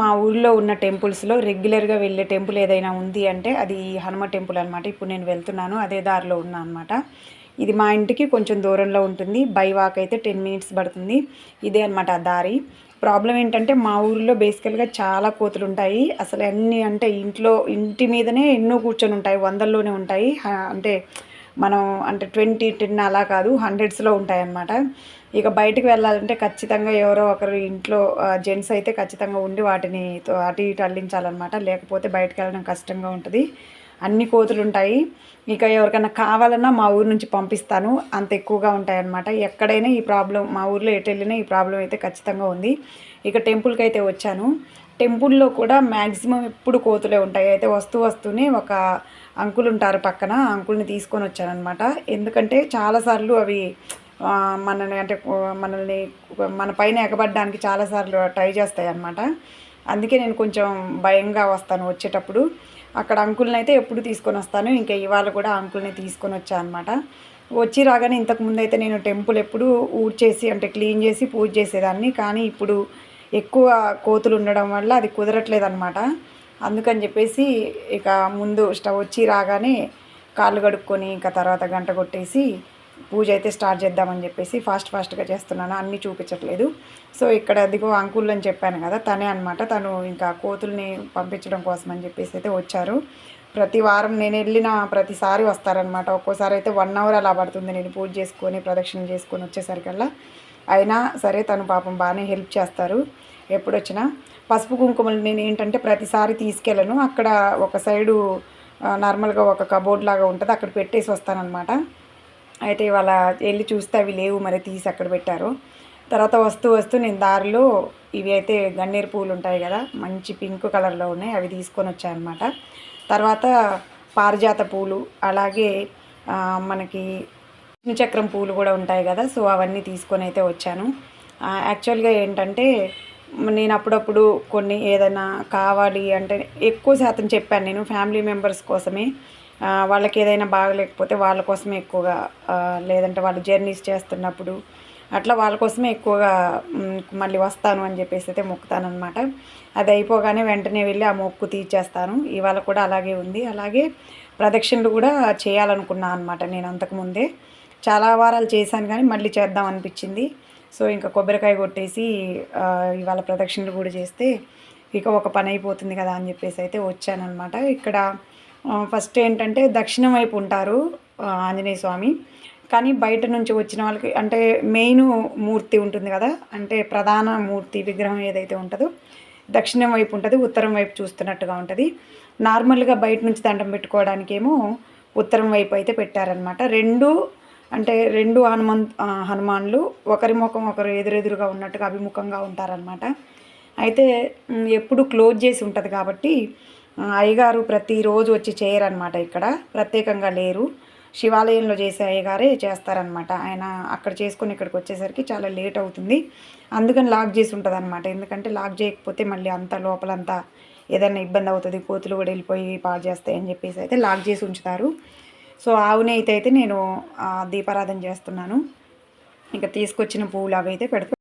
మా ఊళ్ళో ఉన్న టెంపుల్స్లో రెగ్యులర్గా వెళ్ళే టెంపుల్ ఏదైనా ఉంది అంటే అది హనుమ టెంపుల్ అనమాట ఇప్పుడు నేను వెళ్తున్నాను అదే దారిలో ఉన్నా అనమాట ఇది మా ఇంటికి కొంచెం దూరంలో ఉంటుంది. బై వాక్ అయితే టెన్ మినిట్స్ పడుతుంది. ఇదే అనమాట ఆ దారి. ప్రాబ్లం ఏంటంటే మా ఊరిలో బేసికల్గా చాలా కోతులు ఉంటాయి అసలు అన్నీ అంటే ఇంట్లో ఇంటి మీదనే ఎన్నో కూర్చొని ఉంటాయి వందల్లోనే ఉంటాయి. అంటే మనం అంటే ట్వంటీ టెన్ అలా కాదు హండ్రెడ్స్లో ఉంటాయన్నమాట. ఇక బయటికి వెళ్ళాలంటే ఖచ్చితంగా ఎవరో ఒకరు ఇంట్లో జెంట్స్ అయితే ఖచ్చితంగా ఉండి వాటిని అటు ఇటు అల్లించాలన్నమాట. లేకపోతే బయటకు వెళ్ళడం కష్టంగా ఉంటుంది. అన్ని కోతులు ఉంటాయి. ఇక ఎవరికైనా కావాలన్నా మా ఊరు నుంచి పంపిస్తాను. అంత ఎక్కువగా ఉంటాయన్నమాట. ఎక్కడైనా ఈ ప్రాబ్లం మా ఊర్లో ఎటు వెళ్ళినా ఈ ప్రాబ్లం అయితే ఖచ్చితంగా ఉంది. ఇక టెంపుల్కి అయితే వచ్చాను. టెంపుల్లో కూడా మ్యాక్సిమం ఎప్పుడు కోతులే ఉంటాయి. అయితే వస్తూ వస్తూనే ఒక అంకుల్ ఉంటారు పక్కన అంకుల్ని తీసుకొని వచ్చానమాట ఎందుకంటే చాలాసార్లు అవి మనల్ని అంటే మనల్ని మన పైన ఎగబడడానికి చాలాసార్లు ట్రై చేస్తాయి అన్నమాట అందుకే నేను కొంచెం భయంగా వస్తాను వచ్చేటప్పుడు. అక్కడ అంకుల్ని అయితే ఎప్పుడు తీసుకొని వస్తాను. ఇంకా ఇవాళ కూడా అంకుల్ని తీసుకొని వచ్చాను అనమాట వచ్చి రాగానే ఇంతకు ముందు అయితే నేను టెంపుల్ ఎప్పుడు ఊడ్చేసి అంటే క్లీన్ చేసి పూజ చేసేదాన్ని. కానీ ఇప్పుడు ఎక్కువ కోతులు ఉండడం వల్ల అది కుదరట్లేదు అనమాట అందుకని చెప్పేసి ఇక ముందు స్టవ్ వచ్చి రాగానే కాళ్ళు కడుక్కొని ఇంకా తర్వాత గంట కొట్టేసి పూజ అయితే స్టార్ట్ చేద్దామని చెప్పేసి ఫాస్ట్ ఫాస్ట్గా చేస్తున్నాను. అన్నీ చూపించట్లేదు. సో ఇక్కడ అదిగో అంకుల్ అని చెప్పాను కదా తనే అనమాట తను ఇంకా కోతుల్ని పంపించడం కోసం అని చెప్పేసి అయితే వచ్చారు. ప్రతి వారం నేను వెళ్ళిన ప్రతిసారి వస్తారనమాట ఒక్కోసారి అయితే వన్ అవర్ అలా పడుతుంది. నేను పూజ చేసుకొని ప్రదక్షిణ చేసుకొని వచ్చేసరికల్లా. అయినా సరే తను పాపం బాగానే హెల్ప్ చేస్తారు. ఎప్పుడొచ్చినా పసుపు కుంకుమలు నేను ఏంటంటే ప్రతిసారి తీసుకెళ్ళను. అక్కడ ఒక సైడు నార్మల్గా ఒక కబోర్డ్ లాగా ఉంటుంది. అక్కడ పెట్టేసి వస్తానన్నమాట. అయితే ఇవాళ వెళ్ళి చూస్తే అవి లేవు మరి తీసి అక్కడ పెట్టారు. తర్వాత వస్తూ వస్తూ నేను దారిలో ఇవి అయితే గన్నేరు పూలు ఉంటాయి కదా మంచి పింక్ కలర్లో ఉన్నాయి. అవి తీసుకొని వచ్చాయన్నమాట తర్వాత పారిజాత పూలు అలాగే మనకి చక్రం పూలు కూడా ఉంటాయి కదా సో అవన్నీ తీసుకొని అయితే వచ్చాను. యాక్చువల్గా ఏంటంటే నేను అప్పుడప్పుడు కొన్ని ఏదైనా కావాలి అంటే ఎక్కువ శాతం చెప్పాను నేను ఫ్యామిలీ మెంబర్స్ కోసమే. వాళ్ళకి ఏదైనా బాగలేకపోతే వాళ్ళ కోసమే ఎక్కువగా లేదంటే వాళ్ళు జర్నీస్ చేస్తున్నప్పుడు అట్లా వాళ్ళ కోసమే ఎక్కువగా మళ్ళీ వస్తాను అని చెప్పేసి అయితే మొక్కుతానమాట అది అయిపోగానే వెంటనే వెళ్ళి ఆ మొక్కు తీర్చేస్తాను. ఇవాళ కూడా అలాగే ఉంది. అలాగే ప్రదక్షిణలు కూడా చేయాలనుకున్నాను అనమాట నేను అంతకుముందే చాలా వారాలు చేశాను కానీ మళ్ళీ చేద్దాం అనిపించింది. సో ఇంకా కొబ్బరికాయ కొట్టేసి ఇవాళ ప్రదక్షిణలు కూడా చేస్తే ఇక ఒక పని అయిపోతుంది కదా అని చెప్పేసి అయితే వచ్చానమాట ఇక్కడ ఫస్ట్ ఏంటంటే దక్షిణం వైపు ఉంటారు ఆంజనేయ స్వామి. కానీ బయట నుంచి వచ్చిన వాళ్ళకి అంటే మెయిన్ మూర్తి ఉంటుంది కదా అంటే ప్రధాన మూర్తి విగ్రహం ఏదైతే ఉంటుందో దక్షిణం వైపు ఉంటుంది ఉత్తరం వైపు చూస్తున్నట్టుగా ఉంటుంది. నార్మల్గా బయట నుంచి దండం పెట్టుకోవడానికేమో ఉత్తరం వైపు అయితే పెట్టారనమాట రెండు అంటే రెండు హనుమన్ హనుమాన్లు ఒకరి ముఖం ఒకరు ఎదురెదురుగా ఉన్నట్టుగా అభిముఖంగా ఉంటారనమాట అయితే ఎప్పుడు క్లోజ్ చేసి ఉంటుంది కాబట్టి అయ్యగారు ప్రతిరోజు వచ్చి చేయరనమాట ఇక్కడ. ప్రత్యేకంగా లేరు. శివాలయంలో చేసే అయ్యగారే చేస్తారనమాట ఆయన అక్కడ చేసుకొని ఇక్కడికి వచ్చేసరికి చాలా లేట్ అవుతుంది. అందుకని లాక్ చేసి ఉంటుంది అనమాట ఎందుకంటే లాక్ చేయకపోతే మళ్ళీ అంత లోపలంతా ఏదైనా ఇబ్బంది అవుతుంది. కోతులు కూడా వెళ్ళిపోయి పాడు చేస్తాయని చెప్పేసి అయితే లాక్ చేసి ఉంచుతారు. సో ఆవుని అయితే అయితే నేను దీపారాధన చేస్తున్నాను. ఇంకా తీసుకొచ్చిన పువ్వులు అవి అయితే పెడుతున్నాను